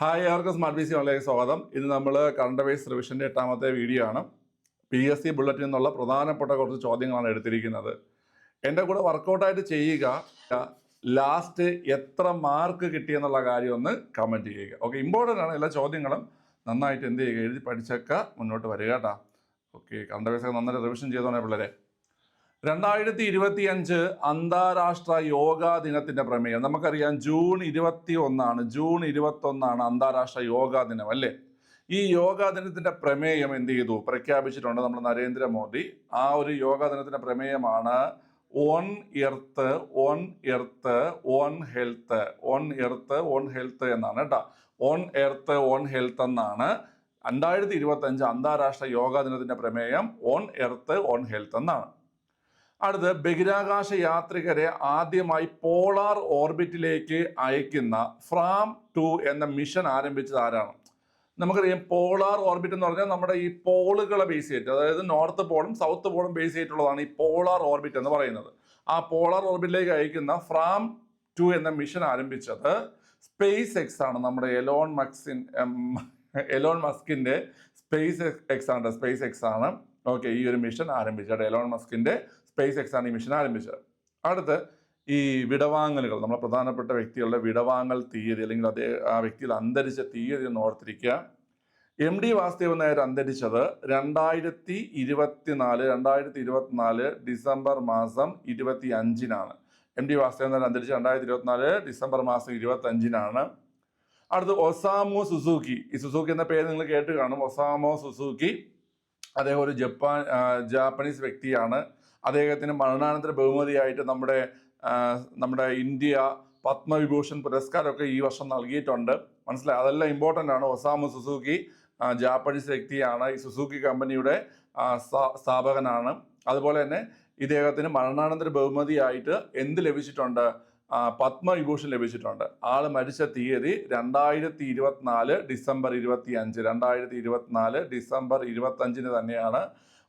Hi അവർക്ക് smart B C online സ്വാഗതം. ഇന്ന് നമ്മൾ കറണ്ട് അഫയേഴ്സ് റിവിഷന്റെ എട്ടാമത്തെ വീഡിയോ ആണ്. പി എസ് സി ബുള്ളറ്റിൽ നിന്നുള്ള പ്രധാനപ്പെട്ട കുറച്ച് ചോദ്യങ്ങളാണ് എടുത്തിരിക്കുന്നത്. എന്റെ കൂടെ വർക്കൗട്ടായിട്ട് ചെയ്യുക ലാസ്റ്റ് എത്ര മാർക്ക് കിട്ടിയെന്നുള്ള കാര്യം ഒന്ന് കമന്റ് ചെയ്യുക. ഓക്കെ ഇമ്പോർട്ടന്റ് ആണ് എല്ലാ ചോദ്യങ്ങളും നന്നായിട്ട് എന്ത് ചെയ്യുക എഴുതി പഠിച്ചൊക്കെ മുന്നോട്ട് വരിക കേട്ടോ. ഓക്കെ കറണ്ട് അഫയേഴ്സ് നന്നായിട്ട് റിവിഷൻ ചെയ്തോണേ പിള്ളേരെ. രണ്ടായിരത്തി ഇരുപത്തി അഞ്ച് അന്താരാഷ്ട്ര യോഗാ ദിനത്തിന്റെ പ്രമേയം. നമുക്കറിയാം ജൂൺ ഇരുപത്തി ഒന്നാണ് ജൂൺ ഇരുപത്തി ഒന്നാണ് അന്താരാഷ്ട്ര യോഗാ ദിനം അല്ലേ? ഈ യോഗാ ദിനത്തിന്റെ പ്രമേയം എന്ത് ചെയ്തു? പ്രഖ്യാപിച്ചിട്ടുണ്ട് നമ്മൾ നരേന്ദ്രമോദി. ആ ഒരു യോഗാ ദിനത്തിന്റെ പ്രമേയമാണ് on earth on earth on health. On earth on health എന്നാണ് കേട്ടോ. ഓൺ എർത്ത് ഓൺ ഹെൽത്ത് എന്നാണ് രണ്ടായിരത്തി ഇരുപത്തി അഞ്ച് അന്താരാഷ്ട്ര യോഗാ ദിനത്തിന്റെ പ്രമേയം. ഓൺ എർത്ത് ഓൺ ഹെൽത്ത് എന്നാണ്. അടുത്ത് ബഹിരാകാശ യാത്രികരെ ആദ്യമായി പോളാർ ഓർബിറ്റിലേക്ക് അയക്കുന്ന ഫ്രാം ടു എന്ന മിഷൻ ആരംഭിച്ചത് ആരാണ്? നമുക്കറിയാം പോളാർ ഓർബിറ്റ് എന്ന് പറഞ്ഞാൽ നമ്മുടെ ഈ പോളുകളെ ബേസ് ചെയ്തിട്ട് അതായത് നോർത്ത് പോളും സൗത്ത് പോളും ബേസ് ചെയ്തിട്ടുള്ളതാണ് ഈ പോളാർ ഓർബിറ്റ് എന്ന് പറയുന്നത്. ആ പോളാർ ഓർബിറ്റിലേക്ക് അയക്കുന്ന ഫ്രാം ടു എന്ന മിഷൻ ആരംഭിച്ചത് സ്പേസ് എക്സ് ആണ്. നമ്മുടെ എലോൺ മക്സിൻ എലോൺ മസ്കിന്റെ സ്പേസ് എക്സ് ആണ്. സ്പേസ് എക്സ് ആണ്. ഓക്കെ ഈ ഒരു മിഷൻ ആരംഭിച്ചത്. എലോൺ മസ്കിന്റെ സ്പേസ് എക്സ് ആണ് ഈ മിഷൻ ആരംഭിച്ചത്. അടുത്ത് ഈ വിടവാങ്ങലുകൾ നമ്മുടെ പ്രധാനപ്പെട്ട വ്യക്തികളുടെ വിടവാങ്ങൽ തീയതി അല്ലെങ്കിൽ അതേ ആ വ്യക്തിയിൽ അന്തരിച്ച തീയതി എന്ന് ഓർത്തിരിക്കുക. എം ഡി വാസുദേവൻ നായർ അന്തരിച്ചത് രണ്ടായിരത്തി ഇരുപത്തിനാല് രണ്ടായിരത്തി ഇരുപത്തിനാല് ഡിസംബർ മാസം ഇരുപത്തി അഞ്ചിനാണ് എം ഡി വാസുദേവൻ നായർ അന്തരിച്ച രണ്ടായിരത്തി ഇരുപത്തിനാല് ഡിസംബർ മാസം ഇരുപത്തി അഞ്ചിനാണ് അടുത്ത് ഒസാമോ സുസൂക്കി ഈ സുസൂക്കി എന്ന പേര് നിങ്ങൾ കേട്ട് കാണും. ഒസാമോ സുസൂക്കി അദ്ദേഹം ഒരു ജപ്പാൻ ജാപ്പനീസ് വ്യക്തിയാണ്. അദ്ദേഹത്തിന് മരണാനന്തര ബഹുമതിയായിട്ട് നമ്മുടെ നമ്മുടെ ഇന്ത്യ പത്മവിഭൂഷൺ പുരസ്കാരമൊക്കെ ഈ വർഷം നൽകിയിട്ടുണ്ട്. മനസ്സിലായി? അതെല്ലാം ഇമ്പോർട്ടന്റ് ആണ്. ഒസാമു സുസൂക്കി ജാപ്പനീസ് വ്യക്തിയാണ്. ഈ സുസൂക്കി കമ്പനിയുടെ സ്ഥാപകനാണ്. അതുപോലെ തന്നെ ഇദ്ദേഹത്തിന് മരണാനന്തര ബഹുമതിയായിട്ട് എന്ത് ലഭിച്ചിട്ടുണ്ട്? പത്മവിഭൂഷൺ ലഭിച്ചിട്ടുണ്ട്. ആൾ മരിച്ച തീയതി രണ്ടായിരത്തി ഇരുപത്തിനാല് ഡിസംബർ ഇരുപത്തി അഞ്ച് രണ്ടായിരത്തി ഇരുപത്തിനാല് ഡിസംബർ ഇരുപത്തി അഞ്ചിന് തന്നെയാണ്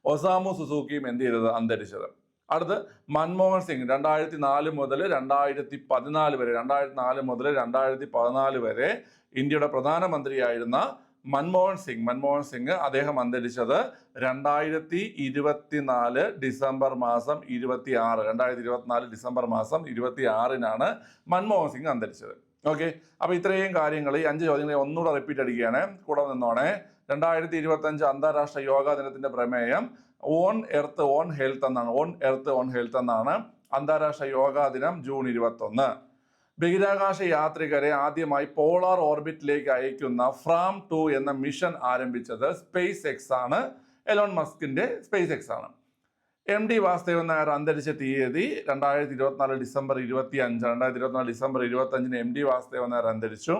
ഒസാമു സുസൂക്കിയും എന്ത് ചെയ്തത്? അന്തരിച്ചത്. അടുത്ത് മൻമോഹൻ സിംഗ് രണ്ടായിരത്തി നാല് മുതൽ രണ്ടായിരത്തി പതിനാല് വരെ രണ്ടായിരത്തി നാല് മുതൽ രണ്ടായിരത്തി പതിനാല് വരെ ഇന്ത്യയുടെ പ്രധാനമന്ത്രിയായിരുന്ന മൻമോഹൻ സിംഗ്. മൻമോഹൻ സിംഗ് അദ്ദേഹം അന്തരിച്ചത് രണ്ടായിരത്തി ഇരുപത്തിനാല് ഡിസംബർ മാസം ഇരുപത്തി ആറ് രണ്ടായിരത്തി ഇരുപത്തിനാല് ഡിസംബർ മാസം ഇരുപത്തി ആറിനാണ് മൻമോഹൻ സിംഗ് അന്തരിച്ചത്. ഓക്കെ? അപ്പോൾ ഇത്രയും കാര്യങ്ങൾ ഈ അഞ്ച് ചോദ്യങ്ങളെ ഒന്നുകൂടെ റിപ്പീറ്റ് അടിക്കുകയാണ്. കൂടെ നിന്നോണേ. രണ്ടായിരത്തി ഇരുപത്തി അഞ്ച് അന്താരാഷ്ട്ര യോഗാ ദിനത്തിന്റെ പ്രമേയം ഓൺ എർത്ത് ഓൺ ഹെൽത്ത് എന്നാണ്. ഓൺ എർത്ത് ഓൺ ഹെൽത്ത് എന്നാണ് അന്താരാഷ്ട്ര യോഗാ ദിനം ജൂൺ ഇരുപത്തി ഒന്ന് ബഹിരാകാശ യാത്രികരെ ആദ്യമായി പോളാർ ഓർബിറ്റിലേക്ക് അയക്കുന്ന ഫ്രാം ടു എന്ന മിഷൻ ആരംഭിച്ചത് സ്പേസ് എക്സ് ആണ്. എലോൺ മസ്കിന്റെ സ്പേസ് എക്സ് ആണ്. എം ഡി വാസുദേവൻ നായർ അന്തരിച്ച തീയതി രണ്ടായിരത്തി ഇരുപത്തിനാല് ഡിസംബർ ഇരുപത്തി അഞ്ച് രണ്ടായിരത്തി ഇരുപത്തിനാല് ഡിസംബർ ഇരുപത്തി അഞ്ചിന് എം ഡി വാസുദേവൻ നായർ അന്തരിച്ചു.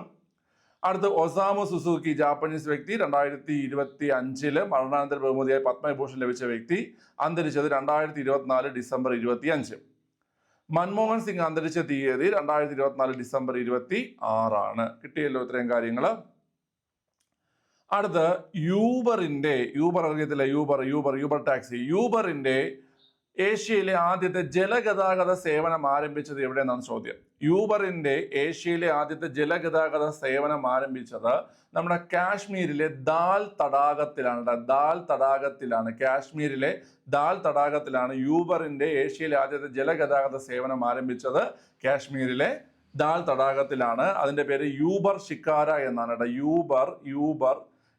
അടുത്ത് ഒസാമ സുസുക്കി ജാപ്പനീസ് വ്യക്തി രണ്ടായിരത്തി ഇരുപത്തി അഞ്ചിൽ മരണാനന്തര ബഹുമതിയായി പത്മവിഭൂഷൺ ലഭിച്ച വ്യക്തി അന്തരിച്ചത് രണ്ടായിരത്തി ഇരുപത്തിനാല് ഡിസംബർ ഇരുപത്തി അഞ്ച് മൻമോഹൻ സിംഗ് അന്തരിച്ച തീയതി രണ്ടായിരത്തി ഇരുപത്തിനാല് ഡിസംബർ ഇരുപത്തി ആറാണ് കിട്ടിയല്ലോ ഇത്രയും കാര്യങ്ങൾ അടുത്ത് യൂബറിന്റെ യൂബർ അറിയത്തില്ല? Uber Uber Uber taxi. യൂബറിന്റെ ഏഷ്യയിലെ ആദ്യത്തെ ജലഗതാഗത സേവനം ആരംഭിച്ചത് എവിടെയെന്നാണ് ചോദ്യം? യൂബറിന്റെ ഏഷ്യയിലെ ആദ്യത്തെ ജലഗതാഗത സേവനം ആരംഭിച്ചത് നമ്മുടെ കാശ്മീരിലെ ദാൽ തടാകത്തിലാണ് ദാൽ തടാകത്തിലാണ്. കാശ്മീരിലെ ദാൽ തടാകത്തിലാണ് യൂബറിന്റെ ഏഷ്യയിലെ ആദ്യത്തെ ജലഗതാഗത സേവനം ആരംഭിച്ചത്. കാശ്മീരിലെ ദാൽ തടാകത്തിലാണ്. അതിന്റെ പേര് യൂബർ ഷിക്കാര എന്നാണ് കേട്ടോ Uber Uber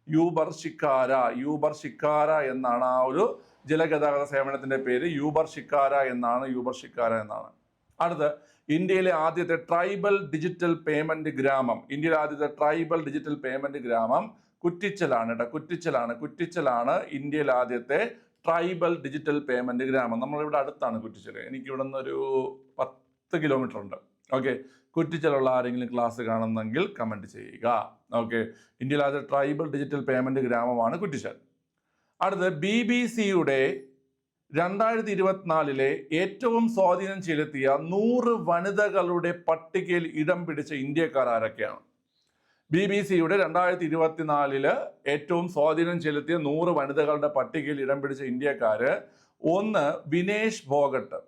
Uber Shikara Uber Shikara എന്നാണ് ആ ഒരു ജലഗതാഗത സേവനത്തിന്റെ പേര് യൂബർ ഷിക്കാര എന്നാണ് യൂബർ ഷിക്കാര എന്നാണ്. അടുത്ത് ഇന്ത്യയിലെ ആദ്യത്തെ ട്രൈബൽ ഡിജിറ്റൽ പേയ്മെന്റ് ഗ്രാമം. ഇന്ത്യയിലെ ആദ്യത്തെ ട്രൈബൽ ഡിജിറ്റൽ പേയ്മെന്റ് ഗ്രാമം കുറ്റിച്ചലാണ് കേട്ടോ കുറ്റിച്ചലാണ് കുറ്റിച്ചലാണ് ഇന്ത്യയിലെ ആദ്യത്തെ ട്രൈബൽ ഡിജിറ്റൽ പേയ്മെന്റ് ഗ്രാമം. നമ്മളിവിടെ അടുത്താണ് കുറ്റിച്ചൽ എനിക്ക് ഇവിടെ ഒരു പത്ത് കിലോമീറ്റർ ഉണ്ട്. ഓക്കെ കുറ്റിച്ചലുള്ള ആരെങ്കിലും ക്ലാസ് കാണുന്നെങ്കിൽ കമന്റ് ചെയ്യുക. ഓക്കെ ഇന്ത്യയിലെ ആദ്യത്തെ ട്രൈബൽ ഡിജിറ്റൽ പേയ്മെന്റ് ഗ്രാമമാണ് കുറ്റിച്ചൽ. അടുത്ത് ബി ബി സിയുടെ രണ്ടായിരത്തി ഇരുപത്തിനാലിലെ ഏറ്റവും സ്വാധീനം ചെലുത്തിയ നൂറ് വനിതകളുടെ പട്ടികയിൽ ഇടം പിടിച്ച ഇന്ത്യക്കാർ ആരൊക്കെയാണ്? ബി ബി സിയുടെ രണ്ടായിരത്തി ഇരുപത്തിനാലിൽ ഏറ്റവും സ്വാധീനം ചെലുത്തിയ നൂറ് വനിതകളുടെ പട്ടികയിൽ ഇടം പിടിച്ച ഇന്ത്യക്കാര് ഒന്ന് വിനേഷ് ഭോഗട്ട്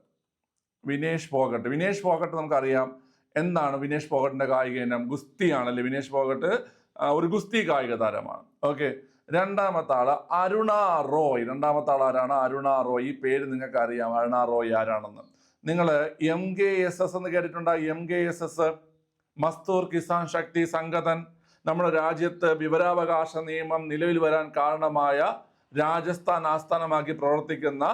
വിനേഷ് ഭോഗട്ട് വിനേഷ് ഭോഗട്ട് നമുക്കറിയാം. എന്താണ് വിനേഷ് ഭോഗട്ടിന്റെ കായിക ഇനം? ഗുസ്തിയാണല്ലേ വിനേഷ് ഭോഗട്ട് ഒരു ഗുസ്തി കായിക താരമാണ്. ഓക്കെ. രണ്ടാമത്തെ ആൾ അരുണ റോയ്. രണ്ടാമത്തെ ആൾ ആരാണ്? അരുണ റോയ്. ഈ പേര് നിങ്ങൾക്ക് അറിയാം അരുണ റോയ് ആരാണെന്ന്. നിങ്ങൾ എം കെ എസ് എസ് എന്ന് കേട്ടിട്ടുണ്ടോ? M K S S Mazdoor Kisan Shakti Sangathan നമ്മുടെ രാജ്യത്ത് വിവരാവകാശ നിയമം നിലവിൽ വരാൻ കാരണമായ രാജസ്ഥാൻ ആസ്ഥാനമാക്കി പ്രവർത്തിക്കുന്ന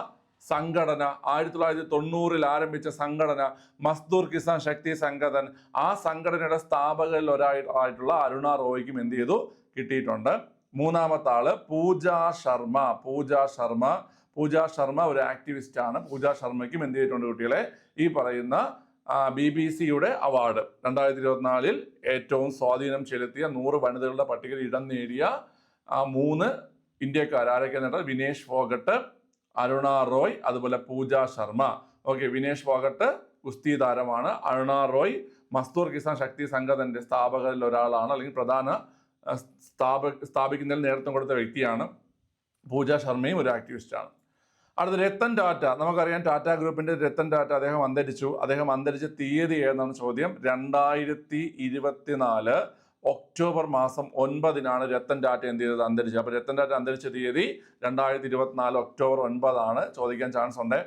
സംഘടന ആയിരത്തി തൊള്ളായിരത്തി തൊണ്ണൂറിൽ ആരംഭിച്ച സംഘടന മസ്ദൂർ കിസാൻ ശക്തി സംഘടൻ ആ സംഘടനയുടെ സ്ഥാപകരിൽ ഒരാളായിട്ടുള്ള അരുണ റോയ്ക്കും എന്ത് ചെയ്തു? കിട്ടിയിട്ടുണ്ട്. മൂന്നാമത്തെ ആൾ പൂജ ശർമ്മ. പൂജ ശർമ്മ. പൂജ ശർമ്മ ഒരു ആക്ടിവിസ്റ്റ് ആണ്. പൂജ ശർമ്മയ്ക്കും എന്ത് ചെയ്തിട്ടുണ്ട് കുട്ടികളെ? ഈ പറയുന്ന ബി ബി സിയുടെ അവാർഡ് രണ്ടായിരത്തി ഇരുപത്തിനാലിൽ ഏറ്റവും സ്വാധീനം ചെലുത്തിയ നൂറ് വനിതകളുടെ പട്ടികയിൽ ഇടം നേടിയ മൂന്ന് ഇന്ത്യക്കാർ. ആരൊക്കെയാന്ന് പറഞ്ഞാൽ വിനേഷ് ഫോഗട്ട് അരുണ റോയ് അതുപോലെ പൂജ ശർമ്മ. ഓക്കെ വിനേഷ് ഫോഗട്ട് ഗുസ്തി താരമാണ്. അരുണ റോയ് മസ്തൂർ കിസാൻ ശക്തി സംഘത്തിന്റെ സ്ഥാപകരിൽ ഒരാളാണ്. അല്ലെങ്കിൽ പ്രധാന സ്ഥാപ സ്ഥാപിക്കുന്നതിൽ നേതൃത്വം കൊടുത്ത വ്യക്തിയാണ് പൂജ ശർമ്മയും ഒരു ആക്ടിവിസ്റ്റാണ് അടുത്ത രത്തൻ ടാറ്റ. നമുക്കറിയാം ടാറ്റ ഗ്രൂപ്പിന്റെ രത്തൻ ടാറ്റ അദ്ദേഹം അന്തരിച്ചു. അദ്ദേഹം അന്തരിച്ച തീയതി ഏതെന്നാണ് ചോദ്യം? രണ്ടായിരത്തി ഇരുപത്തിനാല് ഒക്ടോബർ മാസം ഒൻപതിനാണ് രത്തൻ ടാറ്റ എന്ത് ചെയ്തത്? അന്തരിച്ചത്. അപ്പോൾ രത്തൻ ടാറ്റ അന്തരിച്ച തീയതി രണ്ടായിരത്തി ഇരുപത്തിനാല് ഒക്ടോബർ ഒൻപതാണ്. ചോദിക്കാൻ ചാൻസ് ഉണ്ട്.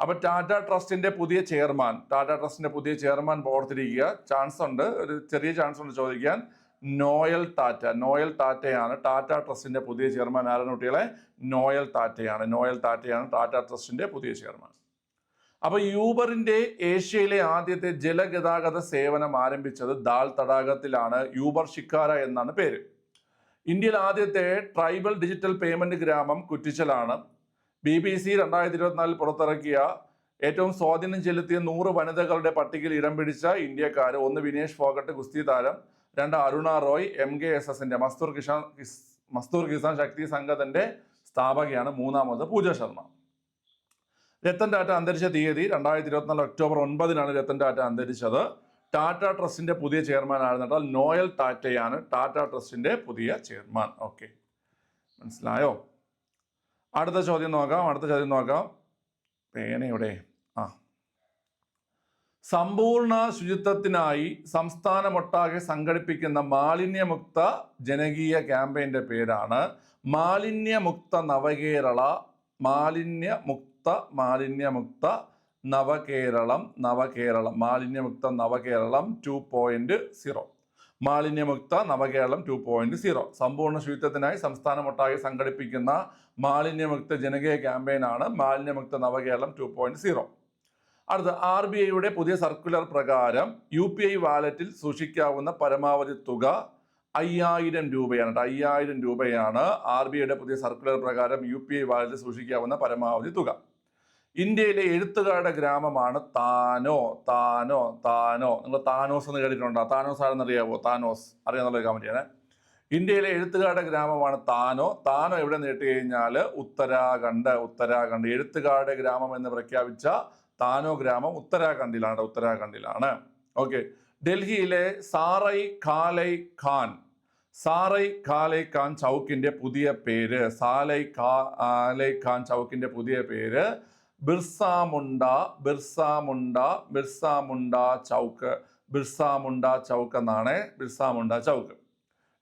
അപ്പോൾ ടാറ്റ ട്രസ്റ്റിന്റെ പുതിയ ചെയർമാൻ ടാറ്റ ട്രസ്റ്റിന്റെ പുതിയ ചെയർമാൻ പോർത്തിരിക്കുക. ചാൻസ് ഉണ്ട്. ഒരു ചെറിയ ചാൻസ് ഉണ്ട് ചോദിക്കാൻ. നോയൽ ടാറ്റ. നോയൽ ടാറ്റയാണ് ടാറ്റ ട്രസ്റ്റിന്റെ പുതിയ ചെയർമാൻ ആരാണ് കുട്ടികളെ? നോയൽ ടാറ്റയാണ്. നോയൽ ടാറ്റയാണ് ടാറ്റ ട്രസ്റ്റിന്റെ പുതിയ ചെയർമാൻ. അപ്പോൾ യൂബറിന്റെ ഏഷ്യയിലെ ആദ്യത്തെ ജലഗതാഗത സേവനം ആരംഭിച്ചത് ദാൽ തടാകത്തിലാണ്. യൂബർ ഷിക്കാര എന്നാണ് പേര്. ഇന്ത്യയിൽ ആദ്യത്തെ ട്രൈബൽ ഡിജിറ്റൽ പേയ്മെന്റ് ഗ്രാമം കുറ്റിച്ചലാണ്. ബി ബി സി രണ്ടായിരത്തി ഇരുപത്തിനാലിൽ പുറത്തിറക്കിയ ഏറ്റവും സ്വാധീനം ചെലുത്തിയ നൂറ് വനിതകളുടെ പട്ടികയിൽ ഇടം പിടിച്ച ഇന്ത്യക്കാർ ഒന്ന് വിനേഷ് ഫോഗട്ട് ഗുസ്തി താരം രണ്ട് Aruna Roy M K S എസിന്റെ മസ്തൂർ കിഷാൻ മസ്തൂർ കിസാൻ ശക്തി സംഘത്തിന്റെ സ്ഥാപകയാണ് മൂന്നാമത് പൂജ ശർമ്മ. രത്തൻ ടാറ്റ അന്തരിച്ച തീയതി രണ്ടായിരത്തി ഇരുപത്തിനാല് ഒക്ടോബർ ഒൻപതിനാണ് രത്തൻ ടാറ്റ അന്തരിച്ചത്. ടാറ്റ ട്രസ്റ്റിന്റെ പുതിയ ചെയർമാൻ ആയിരുന്നിട്ടാൽ നോയൽ ടാറ്റയാണ് ടാറ്റ ട്രസ്റ്റിന്റെ പുതിയ ചെയർമാൻ. ഓക്കെ. മനസ്സിലായോ? അടുത്ത ചോദ്യം നോക്കാം അടുത്ത ചോദ്യം നോക്കാം. പേനയുടെ ആ സമ്പൂർണ ശുചിത്വത്തിനായി സംസ്ഥാനമൊട്ടാകെ സംഘടിപ്പിക്കുന്ന മാലിന്യമുക്ത ജനകീയ ക്യാമ്പയിന്റെ പേരാണ് മാലിന്യമുക്ത നവകേരള മാലിന്യമുക്ത മാലിന്യമുക്ത നവകേരളം നവകേരളം മാലിന്യമുക്ത നവകേരളം ടു പോയിന്റ് സീറോ. മാലിന്യമുക്ത നവകേരളം ടു പോയിന്റ് സീറോ. സമ്പൂർണ ശുചിത്വത്തിനായി സംസ്ഥാനമൊട്ടാകെ സംഘടിപ്പിക്കുന്ന മാലിന്യമുക്ത ജനകീയ ക്യാമ്പയിനാണ് മാലിന്യമുക്ത നവകേരളം ടു പോയിന്റ് സീറോ. അടുത്ത ആർ ബി ഐയുടെ പുതിയ സർക്കുലർ പ്രകാരം യു പി ഐ വാലറ്റിൽ സൂക്ഷിക്കാവുന്ന പരമാവധി തുക അയ്യായിരം രൂപയാണ് ട്ടോ. അയ്യായിരം രൂപയാണ് ആർ ബി ഐയുടെ പുതിയ സർക്കുലർ പ്രകാരം യു പി ഐ വാലറ്റിൽ സൂക്ഷിക്കാവുന്ന പരമാവധി തുക. ഇന്ത്യയിലെ എഴുത്തുകാരുടെ ഗ്രാമമാണ് താനോ. താനോ താനോ. നിങ്ങൾ താനോസ് എന്ന് കേട്ടിട്ടുണ്ടോ? താനോസ് ആരെന്ന് അറിയാവോ താനോസ്. അറിയാന്നുള്ള കമന്റ് ചെയ്യണേ ഇന്ത്യയിലെ എഴുത്തുകാരുടെ ഗ്രാമമാണ് താനോ. താനോ എവിടെ നേട്ടുകഴിഞ്ഞാൽ ഉത്തരാഖണ്ഡ് ഉത്തരാഖണ്ഡ്. എഴുത്തുകാരുടെ ഗ്രാമം എന്ന് പ്രഖ്യാപിച്ച താനോ ഗ്രാമം ഉത്തരാഖണ്ഡിലാണ് ഉത്തരാഖണ്ഡിലാണ്. ഓക്കെ ഡൽഹിയിലെ സാറൈ ഖാലൈ ഖാൻ സാറൈ ഖാലൈ ഖാൻ ചൗക്കിന്റെ പുതിയ പേര് സാലൈ ഖാലൈ ഖാൻ ചൗക്കിന്റെ പുതിയ പേര് ബിർസ മുണ്ട ബിർസ മുണ്ട ബിർസ മുണ്ട ചൗക്ക് ബിർസ മുണ്ട ചൗക്ക് എന്നാണ് ബിർസ മുണ്ട ചൗക്ക്.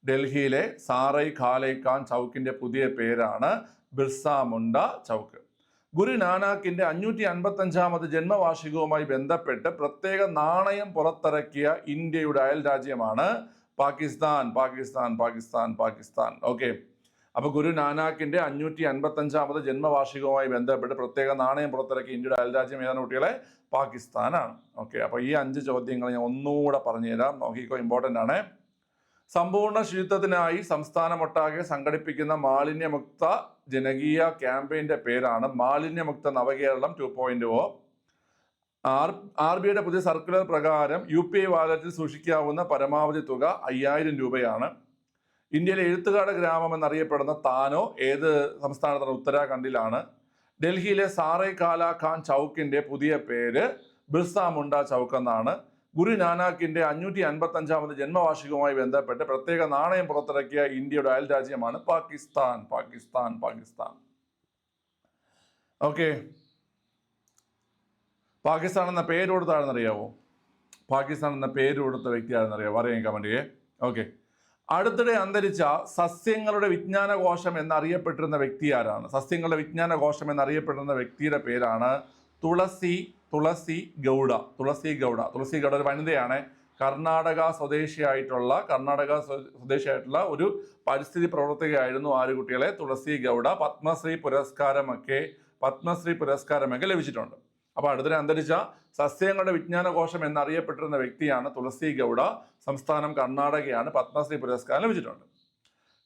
ഡൽഹിയിലെ സാറൈ ഖാലൈ ഖാൻ ചൗക്കിന്റെ പുതിയ പേരാണ് ബിർസ മുണ്ട ചൗക്ക്. ഗുരു നാനാക്കിന്റെ അഞ്ഞൂറ്റി അൻപത്തി അഞ്ചാമത് ജന്മവാർഷികവുമായി ബന്ധപ്പെട്ട് പ്രത്യേക നാണയം പുറത്തിറക്കിയ ഇന്ത്യയുടെ അയൽ രാജ്യമാണ് പാകിസ്ഥാൻ. പാകിസ്ഥാൻ പാകിസ്ഥാൻ പാകിസ്ഥാൻ. ഓക്കെ. അപ്പൊ ഗുരു നാനാക്കിന്റെ അഞ്ഞൂറ്റി അൻപത്തി അഞ്ചാമത് ജന്മവാർഷികവുമായി ബന്ധപ്പെട്ട് പ്രത്യേക നാണയം പുറത്തിറക്കിയ ഇന്ത്യയുടെ അയൽ രാജ്യം ഏതാണ് കുട്ടികളെ? പാകിസ്ഥാനാണ്. ഓക്കെ. അപ്പൊ ഈ അഞ്ച് ചോദ്യങ്ങൾ ഞാൻ ഒന്നുകൂടെ പറഞ്ഞുതരാം. നോക്കിക്കോ ഇമ്പോർട്ടന്റ് ആണ്. സമ്പൂർണ ശുചിത്വത്തിനായി സംസ്ഥാനമൊട്ടാകെ സംഘടിപ്പിക്കുന്ന മാലിന്യമുക്ത ജനകീയ ക്യാമ്പയിന്റെ പേരാണ് മാലിന്യമുക്ത Navakeralam two point O R R ബിയുടെ പുതിയ സർക്കുലർ പ്രകാരം യു പി ഐ വാലറ്റിൽ സൂക്ഷിക്കാവുന്ന പരമാവധി തുക അയ്യായിരം രൂപയാണ്. ഇന്ത്യയിലെ എഴുത്തുകാട് ഗ്രാമം എന്നറിയപ്പെടുന്ന താനോ ഏത് സംസ്ഥാനത്താണ്? ഉത്തരാഖണ്ഡിലാണ്. ഡൽഹിയിലെ സാറേ കാല ഖാൻ ചൗക്കിന്റെ പുതിയ പേര് ബിർസ മുണ്ട ചൗക്ക് എന്നാണ് ഗുരു നാനാക്കിന്റെ അഞ്ഞൂറ്റി അൻപത്തി അഞ്ചാമത് ജന്മവാർഷികവുമായി ബന്ധപ്പെട്ട് പ്രത്യേക നാണയം പുറത്തിറക്കിയ ഇന്ത്യയുടെ അയൽ രാജ്യമാണ് പാകിസ്ഥാൻ. പാകിസ്ഥാൻ പാകിസ്ഥാൻ. ഓക്കെ പാകിസ്ഥാൻ എന്ന പേര് കൊടുത്ത ആണെന്നറിയാവോ പാകിസ്ഥാൻ എന്ന പേര് കൊടുത്ത വ്യക്തി ആണെന്നറിയാവോ അറിയാം കമന്റ് ചെയ്യേ ഓക്കെ അടുത്തിടെ അന്തരിച്ച സസ്യങ്ങളുടെ വിജ്ഞാനകോശം എന്നറിയപ്പെട്ടിരുന്ന വ്യക്തി ആരാണ്? സസ്യങ്ങളുടെ വിജ്ഞാനകോശം എന്നറിയപ്പെടുന്ന വ്യക്തിയുടെ പേരാണ് തുളസി തുളസി ഗൗഡ തുളസി ഗൗഡ. തുളസി ഗൗഡ ഒരു വനിതയാണ്. കർണാടക സ്വദേശിയായിട്ടുള്ള കർണാടക സ്വ- സ്വദേശിയായിട്ടുള്ള ഒരു പരിസ്ഥിതി പ്രവർത്തകയായിരുന്നു ആര് കുട്ടികളെ തുളസി ഗൗഡ. പത്മശ്രീ പുരസ്കാരമൊക്കെ പത്മശ്രീ പുരസ്കാരമൊക്കെ ലഭിച്ചിട്ടുണ്ട്. അപ്പോൾ അടുത്തിടെ അന്തരിച്ച സസ്യങ്ങളുടെ വിജ്ഞാനകോശം എന്നറിയപ്പെട്ടിരുന്ന വ്യക്തിയാണ് തുളസി ഗൗഡ. സംസ്ഥാനം കർണാടകയാണ് പത്മശ്രീ പുരസ്കാരം ലഭിച്ചിട്ടുണ്ട്.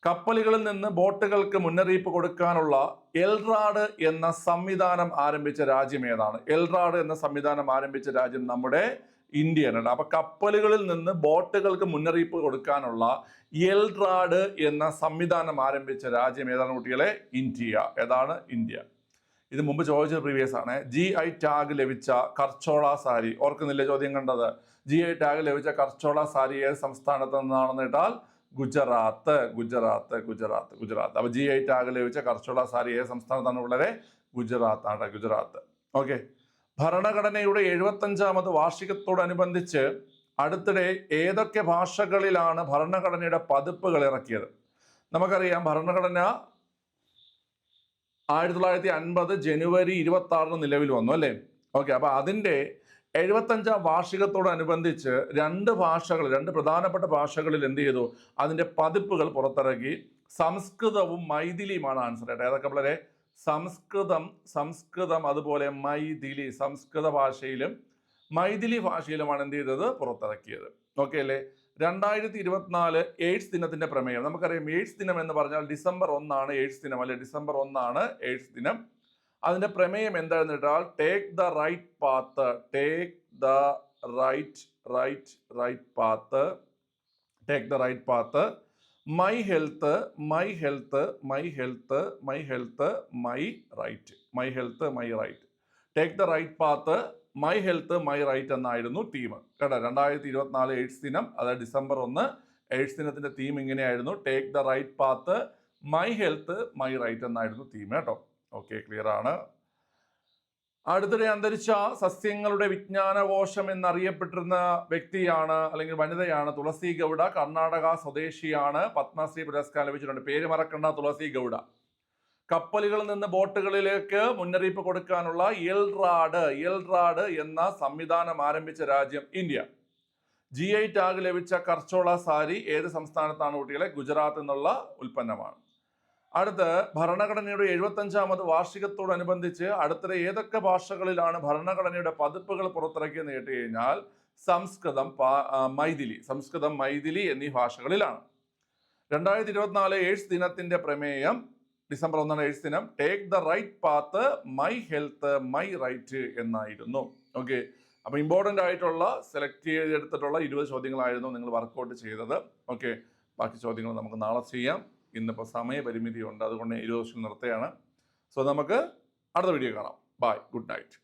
കപ്പലുകളിൽ നിന്ന് ബോട്ടുകൾക്ക് മുന്നറിയിപ്പ് കൊടുക്കാനുള്ള എൽറാഡ് എന്ന സംവിധാനം ആരംഭിച്ച രാജ്യം ഏതാണ്? എൽറാഡ് എന്ന സംവിധാനം ആരംഭിച്ച രാജ്യം നമ്മുടെ ഇന്ത്യയാണ്. അപ്പൊ കപ്പലുകളിൽ നിന്ന് ബോട്ടുകൾക്ക് മുന്നറിയിപ്പ് കൊടുക്കാനുള്ള എൽറാഡ് എന്ന സംവിധാനം ആരംഭിച്ച രാജ്യം ഏതാണ് കുട്ടികളെ? ഇന്ത്യ. ഏതാണ്? ഇന്ത്യ. ഇത് മുമ്പ് ചോദിച്ച പ്രീവിയസ് ആണ്. ജി ഐ ടാഗ് ലഭിച്ച കർച്ചോള സാരി. ഓർക്കുന്നില്ലേ ചോദ്യം കണ്ടത്? ജി ഐ ടാഗ് ലഭിച്ച കർച്ചോള സാരി ഏത് സംസ്ഥാനത്ത് നിന്നാണെന്ന് കേട്ടാൽ ഗുജറാത്ത് ഗുജറാത്ത് ഗുജറാത്ത് ഗുജറാത്ത്. അപ്പൊ ജി ഐ ടാഗ് ലഭിച്ച കർഷക സാരി ഏത് സംസ്ഥാനത്താണ് വളരെ ഗുജറാത്താണ് ഗുജറാത്ത്. ഓക്കെ ഭരണഘടനയുടെ എഴുപത്തഞ്ചാമത് വാർഷികത്തോടനുബന്ധിച്ച് അടുത്തിടെ ഏതൊക്കെ ഭാഷകളിലാണ് ഭരണഘടനയുടെ പതിപ്പുകൾ ഇറക്കിയത്? നമുക്കറിയാം ഭരണഘടന ആയിരത്തി തൊള്ളായിരത്തി അൻപത് ജനുവരി ഇരുപത്തി ആറിന് നിലവിൽ വന്നു അല്ലേ? ഓക്കെ അപ്പൊ അതിന്റെ എഴുപത്തഞ്ചാം വാർഷികത്തോടനുബന്ധിച്ച് രണ്ട് ഭാഷകൾ രണ്ട് പ്രധാനപ്പെട്ട ഭാഷകളിൽ എന്ത് ചെയ്തു? അതിന്റെ പതിപ്പുകൾ പുറത്തിറക്കി. സംസ്കൃതവും മൈഥിലിയുമാണ് ആൻസർ ആയിട്ട് ഏതൊക്കെ വളരെ സംസ്കൃതം സംസ്കൃതം അതുപോലെ മൈഥിലി സംസ്കൃത ഭാഷയിലും മൈഥിലി ഭാഷയിലുമാണ് എന്ത് ചെയ്തത്? പുറത്തിറക്കിയത്. ഓക്കെ അല്ലേ? രണ്ടായിരത്തി ഇരുപത്തിനാല് എയ്ഡ്സ് ദിനത്തിന്റെ പ്രമേയം. നമുക്കറിയാം എയ്ഡ്സ് ദിനം എന്ന് പറഞ്ഞാൽ ഡിസംബർ ഒന്നാണ് എയ്ഡ്സ് ദിനം അല്ലെ? ഡിസംബർ ഒന്നാണ് എയ്ഡ്സ് ദിനം. അതിന്റെ പ്രമേയം എന്താണെന്ന് വെച്ചാൽ take the right path take the right right right path take the right path my health my health my health my health my right my health my right take the right path my health my right എന്നായിരുന്നു theme കേട്ടോ രണ്ടായിരത്തി ഇരുപത്തിനാല് AIDS ദിനം അതായത് December ഒന്ന് AIDS ദിനത്തിന്റെ theme ഇങ്ങനെയായിരുന്നു. Take the right path my health my right എന്നായിരുന്നു തീം കേട്ടോ ഓക്കെ ക്ലിയർ ആണ്. അടുത്തിടെ അന്തരിച്ച സസ്യങ്ങളുടെ വിജ്ഞാനകോശം എന്നറിയപ്പെട്ടിരുന്ന വ്യക്തിയാണ് അല്ലെങ്കിൽ വനിതയാണ് തുളസി ഗൗഡ. കർണാടക സ്വദേശിയാണ്. പത്മശ്രീ പുരസ്കാരം ലഭിച്ചിട്ടുണ്ട്. പേര് മറക്കണ്ട തുളസി ഗൗഡ. കപ്പലുകളിൽ നിന്ന് ബോട്ടുകളിലേക്ക് മുന്നറിയിപ്പ് കൊടുക്കാനുള്ള എൽറാഡ് എൽറാഡ് എന്ന സംവിധാനം ആരംഭിച്ച രാജ്യം ഇന്ത്യ. ജി ഐ ടാഗ് ലഭിച്ച കർച്ചോള സാരി ഏത് സംസ്ഥാനത്താണ് കുട്ടികളെ? ഗുജറാത്ത് എന്നുള്ള ഉൽപ്പന്നമാണ്. അടുത്ത് ഭരണഘടനയുടെ എഴുപത്തഞ്ചാമത് വാർഷികത്തോടനുബന്ധിച്ച് അടുത്തിടെ ഏതൊക്കെ ഭാഷകളിലാണ് ഭരണഘടനയുടെ പതിപ്പുകൾ പുറത്തിറക്കിയെന്ന് കേട്ട് കഴിഞ്ഞാൽ സംസ്കൃതം മൈഥിലി. സംസ്കൃതം മൈഥിലി എന്നീ ഭാഷകളിലാണ്. രണ്ടായിരത്തി ഇരുപത്തിനാല് എയ്ഡ്സ് ദിനത്തിന്റെ പ്രമേയം ഡിസംബർ ഒന്നാണ് എയ്ഡ്സ് ദിനം take the right path my health my right എന്നായിരുന്നു. ഓക്കെ. അപ്പൊ ഇമ്പോർട്ടന്റ് ആയിട്ടുള്ള സെലക്ട് ചെയ്തെടുത്തിട്ടുള്ള ഇരുപത് ചോദ്യങ്ങളായിരുന്നു നിങ്ങൾ വർക്കൗട്ട് ചെയ്തത്. ഓക്കെ. ബാക്കി ചോദ്യങ്ങൾ നമുക്ക് നാളെ ചെയ്യാം. ഇന്നിപ്പോൾ സമയപരിമിതി ഉണ്ട് അതുകൊണ്ട് ഇരുപത് വർഷം നിർത്തുകയാണ്. സോ നമുക്ക് അടുത്ത വീഡിയോ കാണാം. Bye good night